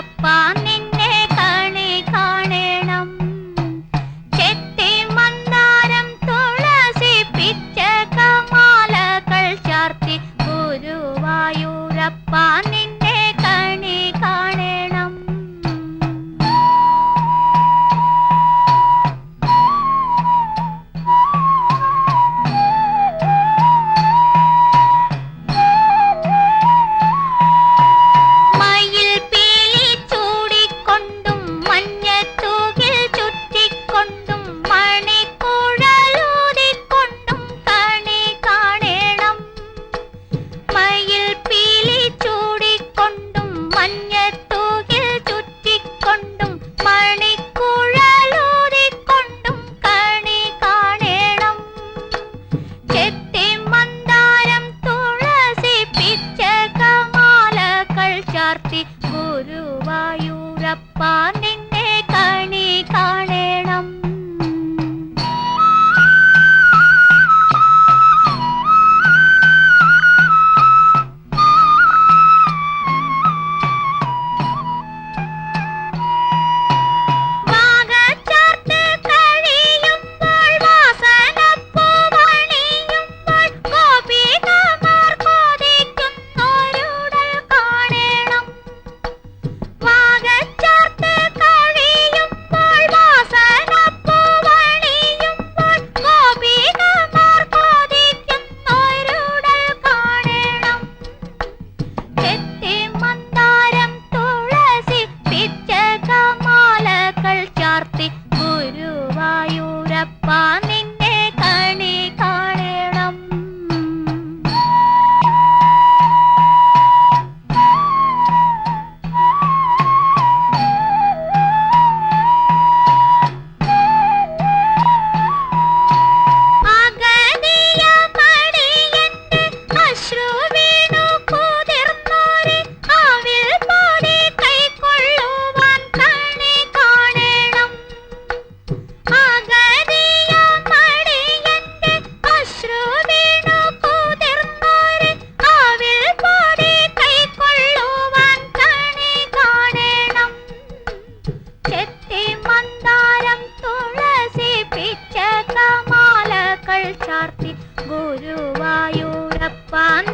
சிறப்பான ರಪ್ಪ ನಿನ್ನೆ ಕಾಣಿ ಕಾಣೇಣಂ emotional. பிறப்பான்